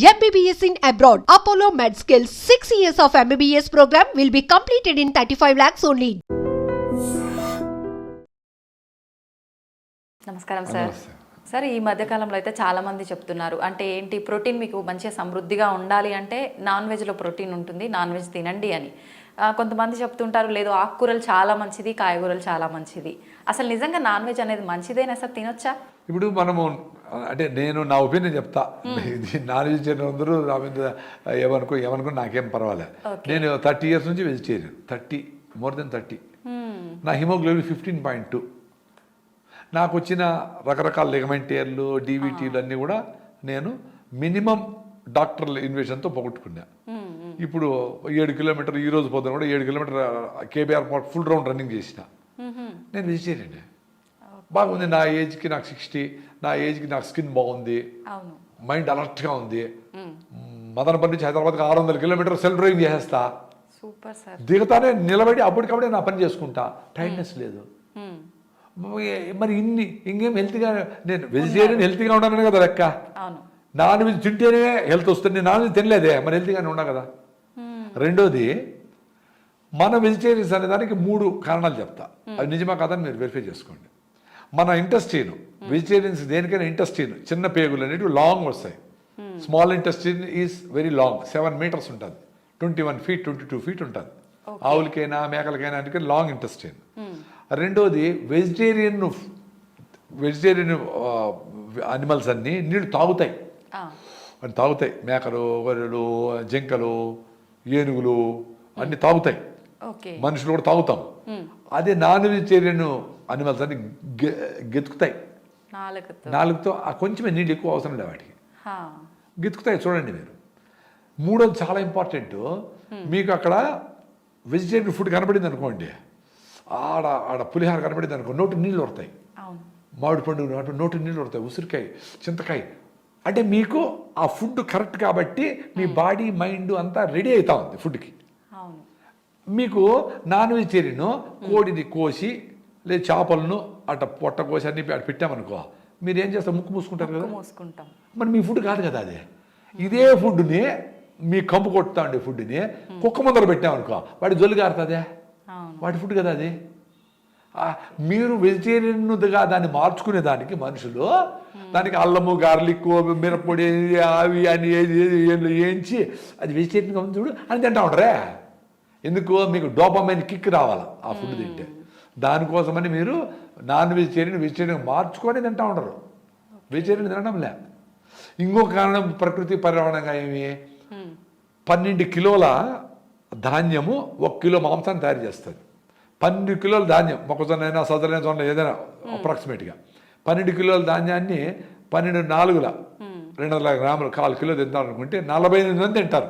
MBBS in abroad. Apollo MedSkill 6 years of MBBS program will be completed in 35 lakhs only. నమస్కారం sir. Sir ఈ మధ్యకాలంలో అయితే చాలా మంది చెప్తున్నారు అంటే ఏంటి ప్రోటీన్ మీకు మంచిగా సమృద్ధిగా ఉండాలి అంటే నాన్ వెజ్లో ప్రోటీన్ ఉంటుంది నాన్ వెజ్ తినండి అని కొంతమంది చెప్తుంటారు లేదు ఆకుకూరలు చాలా మంచిది కాయగూరలు చాలా మంచిది. అసలు నిజంగా నాన్ వెజ్ అనేది మంచిదేనా సార్? తినొచ్చా? ఇప్పుడు మనము అంటే నేను నా ఒపీనియన్ చెప్తా. ఇది నాన్ వెజిటేరియన్ అందరూ నా మీద ఏమనుకో ఏమనుకో నాకేం పర్వాలే. నేను థర్టీ ఇయర్స్ నుంచి vegetarian. Thirty more than thirty. నా హిమోగ్లోబిన్ ఫిఫ్టీన్ పాయింట్ టూ. నాకు వచ్చిన రకరకాల లిగమెంటేర్లు డీవీటీలు అన్నీ కూడా నేను మినిమం డాక్టర్ల ఇన్వేషన్తో పోగొట్టుకున్నా. ఇప్పుడు ఏడు కిలోమీటర్ ఈ రోజు పొద్దున కూడా ఏడు kilometre KBR full round running చేసిన. నేను వెజిటేరియన్ బాగుంది నా ఏజ్కి నాకు సిక్స్టీ నా ఏజ్కి నాకు స్కిన్ బాగుంది. మైండ్ అలర్ట్గా ఉంది. మదనపల్లి నుంచి హైదరాబాద్కి ఆరు వందల కిలోమీటర్ సెల్ఫ్ డ్రైవింగ్ చేసేస్తా. Super sir. దిగుతానే నిలబడి అప్పటికప్పుడే నా పని చేసుకుంటా. టైట్నెస్ లేదు. మరి ఇన్ని ఇంకేం హెల్త్గా నేను వెజిటేరియన్ హెల్తీగా ఉన్నాను కదా లెక్క. నాన్ వెజ్ తింటేనే హెల్త్ వస్తుంది నాన్ వెజ్ తినలేదే మరి హెల్తీగానే ఉన్నా కదా. రెండోది మన వెజిటేరియన్స్ అనే దానికి మూడు కారణాలు చెప్తా. అది నిజమా కాదని మీరు వెరిఫై చేసుకోండి. మన ఇంటెస్టీన్ వెజిటేరియన్స్ దేనికైనా ఇంటెస్టీన్ చిన్న పేగులు అనేటివి లాంగ్ వస్తాయి. Small intestine is very long seven metres ఉంటుంది. Twenty one feet twenty two feet ఉంటుంది. ఆవులకైనా మేకలకైనా అందుకని లాంగ్ ఇంటెస్టీన్. రెండోది వెజిటేరియన్ వెజిటేరియన్ అనిమల్స్ అన్నీ నీళ్ళు తాగుతాయి. అవి తాగుతాయి. మేకలు గొర్రెలు జింకలు ఏనుగులు అన్ని తాగుతాయి. మనుషులు కూడా తాగుతాం. అదే నాన్ వెజిటేరియన్ అనిమల్స్ అన్ని గెతుకుతాయి. నాలుగుతో. కొంచెమే నీళ్ళు ఎక్కువ అవసరం లేదు వాటికి. గెతుకుతాయి చూడండి మీరు. మూడోది చాలా ఇంపార్టెంట్ మీకు అక్కడ వెజిటేరియన్ ఫుడ్ కనపడింది అనుకోండి. ఆడ ఆడ పులిహార కనపడింది అనుకో నోటి నీళ్ళు వస్తాయి అవును. మామిడి పండు నోటి నీళ్ళు పడతాయి ఉసిరికాయ చింతకాయ అంటే మీకు ఆ ఫుడ్ కరెక్ట్ కాబట్టి మీ బాడీ మైండ్ అంతా రెడీ అవుతా ఉంది ఫుడ్కి మీకు నాన్ వెజిటేరియన్ కోడిని కోసి లేదా చేపలను అట్ట పొట్ట కోసి అన్ని అటు పెట్టామనుకో మీరు ఏం చేస్తారు? ముక్కు మూసుకుంటారు కదా? మూసుకుంటాం. మరి మీ ఫుడ్ కాదు కదా అది? ఇదే ఫుడ్ని మీ కంపు కొట్టుతా ఉండే ఫుడ్ని కుక్క ముందర పెట్టామనుకో వాడి జొల్లు కారుతుందే వాడి ఫుడ్ కదా అది? మీరు వెజిటేరియన్గా దాన్ని మార్చుకునే దానికి మనుషులు దానికి అల్లము గార్లిక్ మిరప్పొడి అవి అని ఏది ఏది ఏది వేయించి అది వెజిటేరియన్గా ఉంది చూడు అని తింటా ఉండరే ఎందుకు? మీకు డోపమైన కిక్ రావాలి ఆ ఫుడ్ తింటే. దానికోసమని మీరు నాన్ వెజిటేరియన్ వెజిటేరియన్ మార్చుకొని తింటా ఉండరు. వెజిటేరియన్ తినడం లే. ఇంకొక కారణం ప్రకృతి పర్యావరణంగా ఏమి? పన్నెండు కిలోల ధాన్యము ఒక కిలో మాంసాన్ని తయారు చేస్తుంది పన్నెండు కిలోల ధాన్యం మొక్కజొన్న అయినా సదరైన జొన్న ఏదైనా అప్రాక్సిమేట్గా. పన్నెండు కిలోల ధాన్యాన్ని పన్నెండు నాలుగుల రెండు వందల గ్రాములు కాలు కిలో తింటారు అనుకుంటే నలభై ఎనిమిది మంది తింటారు.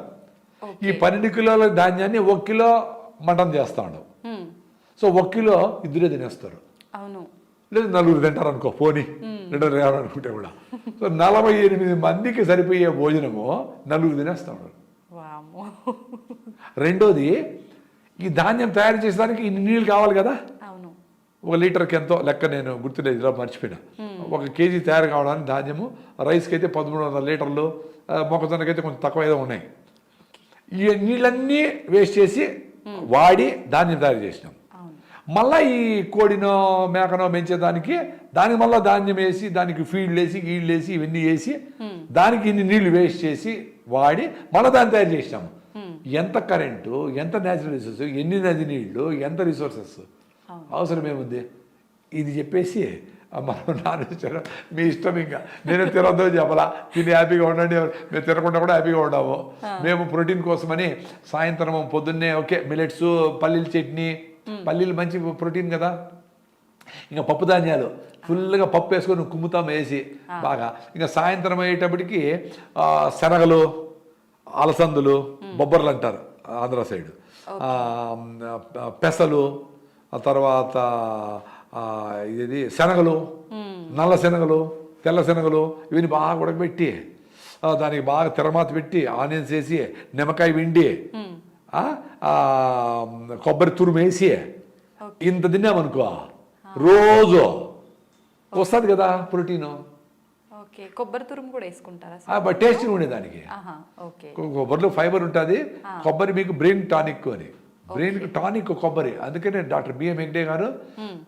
ఈ పన్నెండు కిలోల ధాన్యాన్ని ఒక కిలో మటన్ చేస్తా ఉండవు మ్మ్. సో ఒక కిలో ఇద్దరే తినేస్తారు. అవును. లేదు నలుగురు తింటారు అనుకో పోనీ రెండు వందల అనుకుంటే కూడా. సో నలభై ఎనిమిది మందికి సరిపోయే భోజనము నలుగురు తినేస్తా ఉన్నారు వామ్మో. రెండోది ఈ ధాన్యం తయారు చేసేదానికి ఇన్ని నీళ్ళు కావాలి కదా? అవును. ఒక లీటర్కి ఎంతో లెక్క నేను గుర్తులేదు ఇలా మర్చిపోయినా. ఒక కేజీ తయారు కావడానికి ధాన్యము రైస్కి అయితే పదమూడు వందల లీటర్లు ఆ, మొక్కజొన్నకి అయితే కొంచెం తక్కువ ఏదో ఉన్నాయి. ఈ నీళ్ళన్నీ వేస్ట్ చేసి వాడి ధాన్యం తయారు చేసినాం. మళ్ళా ఈ కోడినో మేకనో పెంచేదానికి దానికి మళ్ళీ ధాన్యం వేసి దానికి ఫీల్డ్ వేసి గీళ్ళు వేసి ఇవన్నీ వేసి దానికి ఇన్ని నీళ్ళు వేస్ట్ చేసి వాడి మళ్ళీ దాన్ని తయారు చేసినాము ఎంత కరెంటు ఎంత న్యాచురల్ రిసోర్సెస్ ఎన్ని నది నీళ్ళు ఎంత రిసోర్సెస్ అవసరం ఏముంది? ఇది చెప్పేసి మనం నాన్ మీ ఇష్టం ఇంకా. నేను తినొద్దు చెప్పలా. తిని హ్యాపీగా ఉండండి. మేము తినకుండా కూడా హ్యాపీగా ఉన్నాము మేము ప్రోటీన్ కోసమని సాయంత్రం పొద్దున్నే ఓకే మిలెట్స్ పల్లీల చట్నీ. పల్లీలు మంచి ప్రోటీన్ కదా? ఇంకా పప్పు ధాన్యాలు. ఫుల్గా పప్పు వేసుకొని కుమ్ముతాం వేసి బాగా. ఇంకా సాయంత్రం అయ్యేటప్పటికి శనగలు అలసందులు బొబ్బర్లు అంటారు ఆంధ్ర సైడ్. పెసలు ఆ తర్వాత ఇది శనగలు నల్ల శనగలు తెల్ల శనగలు ఇవన్నీ బాగా ఉడకబెట్టి దానికి బాగా తెరమాత పెట్టి ఆనియన్స్ వేసి నిమ్మకాయ విండి ఆ, కొబ్బరి తురుము వేసి ఇంత తిన్నామనుకో రోజు వస్తుంది కదా ప్రోటీను. ఓకే కొబ్బరి తురుము కూడా వేసుకుంటారా బట్ టేస్టింగ్ ఉండేదానికి. ఆహా ఓకే. కొ- కొబ్బరిలో ఫైబర్ ఉంటుంది. కొబ్బరి మీకు బ్రెయిన్ టానిక్ అని. బ్రెయిన్ టానిక్ కొబ్బరి. అందుకనే డాక్టర్ బిఎం వెంకటే గారు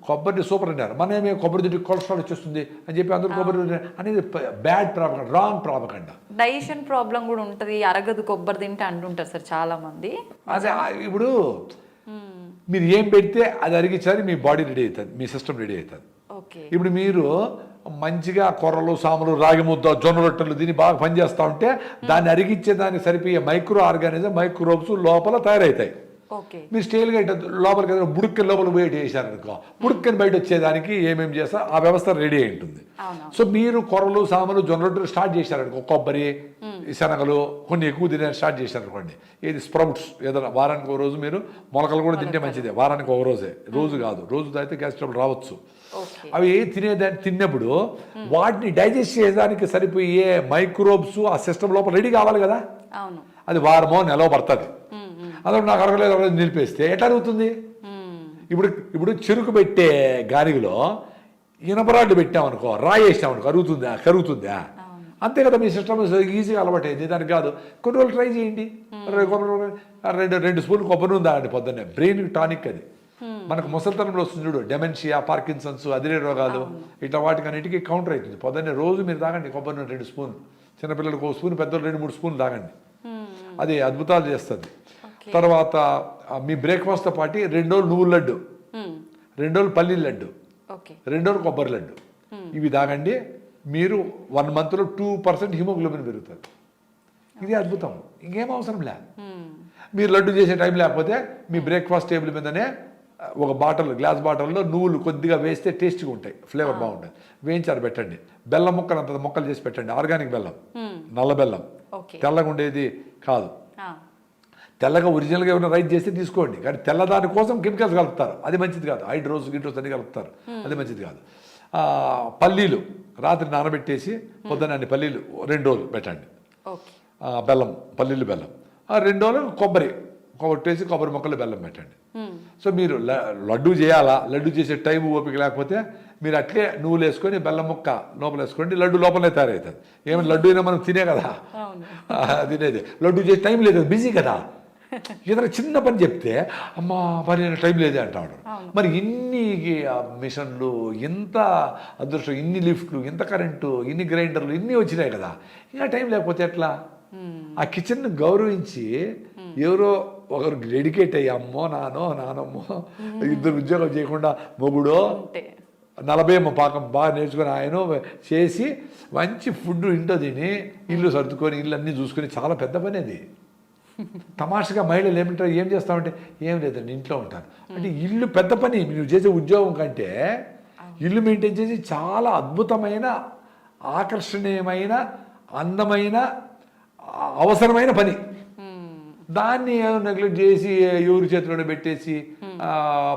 కొబ్బరిని సూపర్ అన్నారు మన ఏమే కొబ్బరి తింటే కొలెస్ట్రాల్ వచ్చేస్తుంది అని చెప్పి అందరూ కొబ్బరి. అనేది bad propaganda wrong propaganda digestion problem కూడా ఉంటుంది. అరగదు కొబ్బరి తింటే అంటుంటారు సార్ చాలా మంది అదే ఇప్పుడు మీరు ఏం పెడితే అది అరిగించాలి మీ బాడీ రెడీ అవుతుంది మీ సిస్టమ్ రెడీ అవుతుంది. ఇప్పుడు మీరు మంచిగా కొర్రలు సాములు రాగి ముద్ద జొన్న రొట్టెలు దీన్ని బాగా పనిచేస్తూ ఉంటే దాన్ని అరిగించే దానికి సరిపోయే మైక్రో ఆర్గానిజం మైక్రోబ్స్ లోపల తయారవుతాయి మీరు స్టైల్గా లోపలికి బుడుక్కని లోపల పోయి వేసారనుకో బుడుక్కని బయట వచ్చేదానికి ఏమేమి చేస్తారు ఆ వ్యవస్థ రెడీ అయి ఉంటుంది. సో మీరు కొర్రలు సామలు జొన్న రొట్టెలు స్టార్ట్ చేశారనుకో కొబ్బరి శనగలు కొన్ని ఎక్కువ తినే స్టార్ట్ చేశారనుకోండి ఇది స్ప్రౌట్స్ ఏదైనా వారానికి ఒక రోజు మీరు మొలకలు కూడా తింటే మంచిదే. వారానికి ఒక రోజే. రోజు కాదు రోజు తాగితే గ్యాస్ ట్రబుల్ రావచ్చు. అవి తినేదాన్ని తిన్నప్పుడు వాటిని డైజెస్ట్ చేయడానికి సరిపోయే మైక్రోబ్స్ ఆ సిస్టమ్ లోపల రెడీ కావాలి కదా? అది వారమో నెలలో పడుతుంది. అందులో నాకు అరగలేదు అరగలేదు నిలిపేస్తే ఎట్లా అరుగుతుంది మ్మ్. ఇప్పుడు ఇప్పుడు చెరుకు పెట్టే గారిలో ఇనపరాళ్ళు పెట్టామనుకో రాయి వేసామనుకో అరుగుతుందా? కరుగుతుందా? అంతే కదా మీ సిస్టమ్ ఈజీగా అలవాటైంది దానికి కాదు. కొన్ని రోజులు ట్రై చేయండి. రెండు రెండు స్పూన్లు కొబ్బరి ఉందా అండి పొద్దున్నే. బ్రెయిన్ టానిక్ అది. మనకు ముసలితనంలో వస్తుంది చూడు డెమెన్షియా పార్కిన్సన్స్ అదిరే రోగాలు. ఇట్లా వాటికి అన్నిటికీ కౌంటర్ అవుతుంది. పొద్దున్నే రోజు మీరు తాగండి కొబ్బరి నూనె రెండు స్పూన్. చిన్నపిల్లలకు ఒక స్పూన్ పెద్దలు రెండు మూడు స్పూన్లు తాగండి. అది అద్భుతాలు చేస్తుంది. తర్వాత మీ బ్రేక్ఫాస్ట్తో పాటు రెండు రోజులు నువ్వుల లడ్డు. మ్మ్. రెండు రోజులు పల్లీల లడ్డు. రెండు రోజులు కొబ్బరి లడ్డు. ఇవి తాగండి. మీరు వన్ మంత్లో టూ పర్సెంట్ హిమోగ్లోబిన్ పెరుగుతుంది. ఇది అద్భుతం. ఇంకేం అవసరం లే. మీరు లడ్డు చేసే టైం లేకపోతే మీ బ్రేక్ఫాస్ట్ టేబుల్ మీదనే ఒక బాటిల్ గ్లాస్ బాటిల్లో నువ్వులు కొద్దిగా వేస్తే టేస్ట్గా ఉంటాయి ఫ్లేవర్ బాగుంటుంది వేయించారు పెట్టండి. బెల్లం ముక్కలు అంత ముక్కలు చేసి పెట్టండి. ఆర్గానిక్ బెల్లం నల్ల బెల్లం. తెల్లగా ఉండేది కాదు. తెల్లగా ఒరిజినల్గా ఏమైనా రైట్ చేస్తే తీసుకోండి. కానీ తెల్లదాని కోసం కెమికల్స్ కలుపుతారు. అది మంచిది కాదు. హైడ్రోస్ గిడ్రోస్ అన్ని కలుపుతారు. అది మంచిది కాదు. పల్లీలు రాత్రి నానబెట్టేసి పొద్దున్న అన్ని పల్లీలు రెండు రోజులు పెట్టండి. బెల్లం పల్లీలు బెల్లం. రెండు రోజులు కొబ్బరి. కొట్టేసి కొబ్బరి మొక్కలు బెల్లం పెట్టండి. సో మీరు లడ్డు చేయాలా? లడ్డు చేసే టైం ఓపిక లేకపోతే మీరు అట్లే నువ్వులు వేసుకొని బెల్లం ముక్క లోపల వేసుకోండి లడ్డు లోపలే తయారవుతుంది. ఏమైనా లడ్డు అయినా మనం తినే కదా? తినేది. లడ్డు చేసే టైం లేదు బిజీ కదా? ఏదైనా చిన్న పని చెప్తే అమ్మా పని టైం లేదే అంటాడు మరి ఇన్ని మిషన్లు ఇంత అదృష్టం ఇన్ని లిఫ్ట్లు ఇంత కరెంటు ఇన్ని గ్రైండర్లు ఇన్ని వచ్చినాయి కదా? ఇంకా టైం లేకపోతే ఎట్లా? ఆ కిచెన్ గౌరవించి ఎవరో ఒకరు డెడికేట్ అయ్యి అమ్మో నానో నానమ్మో ఇద్దరు ఉద్యోగం చేయకుండా మొగుడో నలభై పాకం బాగా నేర్చుకొని ఆయన చేసి మంచి ఫుడ్ ఇంట్లో తిని ఇల్లు సర్దుకొని ఇల్లు అన్నీ చూసుకొని చాలా పెద్ద పని అది. తమాషగా మహిళలు ఏమింటారు ఏం చేస్తామంటే ఏం లేదండి ఇంట్లో ఉంటారు. అంటే ఇల్లు పెద్ద పని నువ్వు చేసే ఉద్యోగం కంటే ఇల్లు మెయింటైన్ చేసి చాలా అద్భుతమైన ఆకర్షణీయమైన అందమైన అవసరమైన పని. దాన్ని నెగ్లెక్ట్ చేసి ఎవరి చేతిలోనే పెట్టేసి ఆ,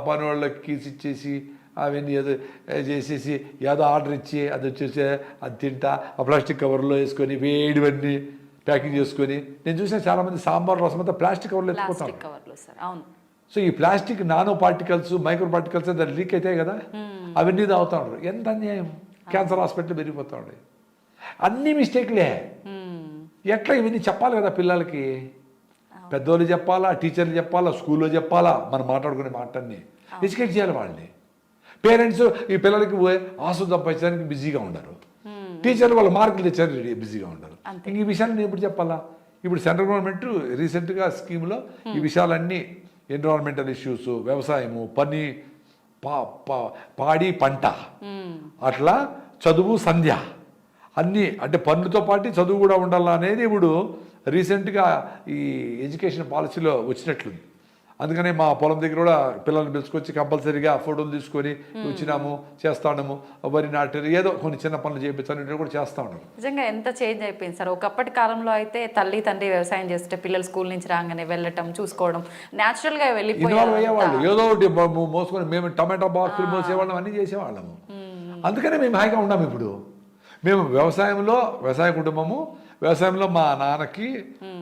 పని వాళ్ళకి కీస్ ఇచ్చేసి అవన్నీ ఏదో చేసేసి ఏదో ఆర్డర్ ఇచ్చి అది వచ్చేసి అది తింటా ఆ ప్లాస్టిక్ కవర్లో వేసుకొని వేడివన్నీ ప్యాకింగ్ చేసుకొని నేను చూసిన చాలామంది సాంబార్ రసం అంతా ప్లాస్టిక్ కవర్లో ఎత్తుకుంటాను సో ఈ plastic nano particles micro particles దాన్ని లీక్ అవుతాయి కదా అవన్నీ తాగుతూ ఉంటారు ఎంత అన్యాయం? క్యాన్సర్ హాస్పిటల్ పెరిగిపోతూ ఉన్నాయి అన్ని మిస్టేక్లే. ఎట్లా ఇవన్నీ చెప్పాలి కదా పిల్లలకి? పెద్దోళ్ళు చెప్పాలా టీచర్లు చెప్పాలా స్కూల్లో చెప్పాలా? మనం మాట్లాడుకునే మాటన్ని ఎడ్యుకేట్ చేయాలి వాళ్ళని. పేరెంట్స్ ఈ పిల్లలకి పోయి ఆసు సంపాదించడానికి బిజీగా ఉండరు. టీచర్లు వాళ్ళ మార్కులు తెచ్చారు బిజీగా ఉండరు. ఇంక ఈ విషయాలు నేను ఎప్పుడు చెప్పాలా? ఇప్పుడు సెంట్రల్ గవర్నమెంట్ రీసెంట్గా స్కీమ్లో ఈ విషయాలన్నీ ఎన్విరాన్మెంటల్ ఇష్యూస్ వ్యవసాయము పని పాడి పంట అట్లా చదువు సంధ్య అన్నీ అంటే పనులతో పాటు చదువు కూడా ఉండాలా అనేది ఇప్పుడు రీసెంట్గా ఈ ఎడ్యుకేషన్ పాలసీలో వచ్చినట్లుంది. అందుకనే మా పొలం దగ్గర కూడా పిల్లల్ని పిలుచుకొచ్చి కంపల్సరీగా ఫోటోలు తీసుకొని వచ్చినాము చేస్తా ఉన్నాము వరి నాటారు ఏదో కొన్ని చిన్న పనులు చేయించాలని కూడా చేస్తా ఉన్నాము నిజంగా ఎంత చేంజ్ అయిపోయింది సార్. ఒకప్పటి కాలంలో అయితే తల్లి తండ్రి వ్యవసాయం చేస్తే పిల్లలు స్కూల్ నుంచి రాగానే వెళ్ళటం చూసుకోవడం న్యాచురల్గా ఇన్వాల్వ్ అయ్యేవాళ్ళు. ఏదో ఒకటి మోసుకొని మేము టమాటా బాక్సులు మోసేవాళ్ళం అన్నీ చేసేవాళ్ళము. అందుకనే మేము హాయిగా ఉన్నాం ఇప్పుడు. మేము వ్యవసాయంలో వ్యవసాయ కుటుంబము వ్యవసాయంలో మా నాన్నకి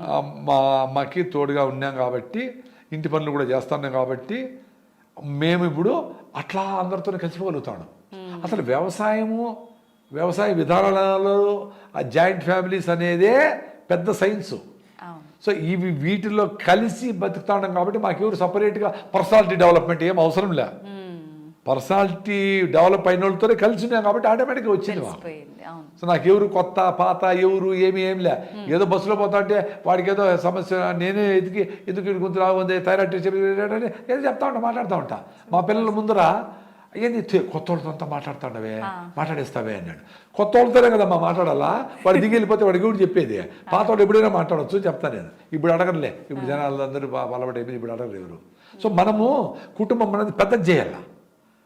ఆ, మా అమ్మకి తోడుగా ఉన్నాం కాబట్టి ఇంటి పనులు కూడా చేస్తున్నాం కాబట్టి మేము ఇప్పుడు అట్లా అందరితో కలిసిపోగలుగుతాను అసలు వ్యవసాయము వ్యవసాయ విధానాలలో ఆ జాయింట్ ఫ్యామిలీస్ అనేదే పెద్ద సైన్సు. సో ఇవి వీటిలో కలిసి బతుకుతా కాబట్టి మాకెవరు సపరేట్గా పర్సనాలిటీ డెవలప్మెంట్ ఏం అవసరం లే. పర్సనాలిటీ డెవలప్ అయిన వాళ్ళతోనే కలిసి ఉన్నాం కాబట్టి ఆటోమేటిక్గా వచ్చింది సో నాకు ఎవరు కొత్త పాత ఎవరు ఏమి ఏం లే. ఏదో బస్సులో పోతా ఉంటే వాడికి ఏదో సమస్య నేనే ఎందుకు ఇటు గుంతు రాగుంది థైరాయిడ్ చెప్పి ఏదో చెప్తా ఉంటా మాట్లాడుతూ ఉంటా. మా పిల్లల ముందర ఏంది కొత్త వాళ్ళతో అంతా మాట్లాడుతాండవే మాట్లాడేస్తావే అన్నాడు. కొత్త వాళ్ళతోనే కదమ్మా మాట్లాడాలా? వాడు దిగి వెళ్ళిపోతే వాడికి కూడా చెప్పేది? పాత వాడు ఎప్పుడైనా మాట్లాడచ్చు చెప్తాను నేను. ఇప్పుడు అడగనులే. ఇప్పుడు జనాలందరూ అయిపోయింది ఇప్పుడు అడగరు ఎవరు. సో మనము కుటుంబం అనేది పెద్దది చేయాలా?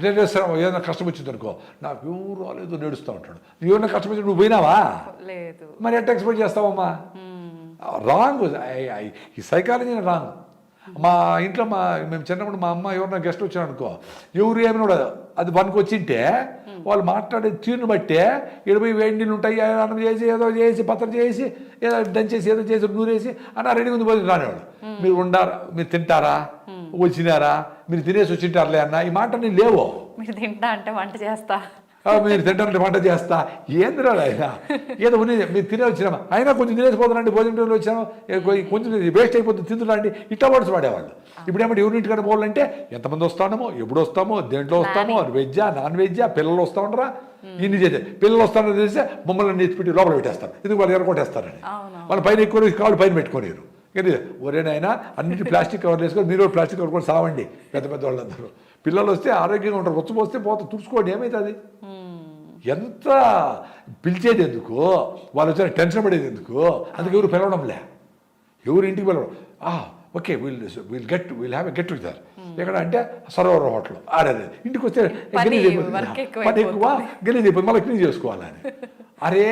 రిలేటివ్స్ ఏదైనా కష్టం వచ్చింది అనుకో నాకు ఎవరు రాలేదు నేడుస్తూ ఉంటాడు. ఏమైనా కష్టం వచ్చి నువ్వు పోయినావా? లేదు. మరి ఎట్లా ఎక్స్పెక్ట్ చేస్తావమ్మా? రాంగ్ ఈ సైకాలజీ రాంగ్. మా ఇంట్లో మా మేము చిన్నప్పుడు మా అమ్మ ఎవరైనా గెస్ట్ వచ్చారు అనుకో ఎవరు ఏమైనా కూడా అది పనికి వచ్చింటే వాళ్ళు మాట్లాడే తీరుని బట్టే ఇరవై వేడి నీళ్ళు ఉంటాయి అన్నం చేసి ఏదో చేసి పత్రం చేసి ఏదో దంచేసి ఏదో చేసి నూరేసి అన్న రెడీ ఉంది పోయి రానివాడు. మీరు ఉండారా? మీరు తింటారా? వచ్చినారా మీరు తినేసి వచ్చింటారులే అన్న ఈ మాట నేను లేవు. మీరు తింటా అంటే వంట చేస్తా. మీరు తింటారంటే వంట చేస్తా. ఏందిరా ఆయన ఏదో ఉన్నది మీరు తినే వచ్చినామా? అయినా కొంచెం తినేసిపోతానండి భోజనం టైంలో వచ్చాను. కొంచెం వేస్ట్ అయిపోతుంది తింటున్నాండి ఇట్లా వర్డ్స్ వాడేవాళ్ళు ఇప్పుడు ఏమంటే ఎవరి ఇంటికాడ పోవాలంటే ఎంతమంది వస్తామో ఎప్పుడు వస్తామో దేంట్లో వస్తామో వెజ్జా నాన్ వెజ్జా పిల్లలు వస్తూ ఉండరా? ఇన్ని చేసే. పిల్లలు వస్తారని తెలిస్తే మమ్మల్ని నెత్తిపెట్టి లోపల పెట్టేస్తారు. ఎందుకు వాళ్ళు ఎరగొట్టేస్తారని. వాళ్ళ పైన ఎక్కువ కాళ్ళు పైన పెట్టుకోలేరు. కానీ ఒరేనైనా అన్నిటి ప్లాస్టిక్ కవర్లు వేసుకొని మీరు ప్లాస్టిక్ కవర్ కూడా సావండి పెద్ద పెద్ద వాళ్ళందరూ. పిల్లలు వస్తే ఆరోగ్యంగా ఉంటారు వచ్చి పోస్తే పోతే తుడుచుకోండి ఏమవుతుంది ఎంత పిలిచేది ఎందుకు? వాళ్ళు వచ్చిన టెన్షన్ పడేది ఎందుకు? అందుకు ఎవరు పిలవడంలే. ఎవరు ఇంటికి పిలవడం? Okay will will get will have a get together ఎక్కడ అంటే సరోవర్ హోటల్ ఆడేది. ఇంటికి వస్తే పని, గలీజ్ అయిపోతుంది. work ఎక్కువ పని ఎక్కువ గలీజ్ అయిపోతుంది. మళ్ళీ క్లీన్ చేసుకోవాలని. అరే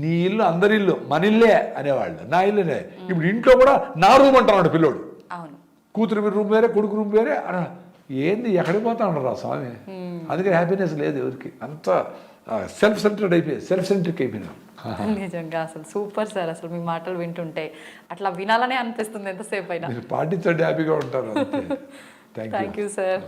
నీ ఇల్లు అందరి ఇల్లు మన ఇల్లే అనేవాళ్ళు. నా ఇల్లునే ఇప్పుడు ఇంట్లో కూడా నా రూమ్ అంటున్నాడు పిల్లోడు. కూతురు రూమ్ వేరే కొడుకు రూమ్ వేరే. ఏంది ఎక్కడికి పోతా ఉండరా స్వామి? అందుకే హ్యాపీనెస్ లేదు ఎవరికి. అంత సెల్ఫ్ సెంటర్డ్ అయిపోయి సెల్ఫ్ సెంట్రిక్ అయిపోయినా. నిజంగా అసలు సూపర్ సార్ అసలు మీ మాటలు వింటుంటే. అట్లా వినాలనే అనిపిస్తుంది ఎంతసేపు అయినా. పాటించండి హ్యాపీగా ఉంటారు థ్యాంక్ యూ సార్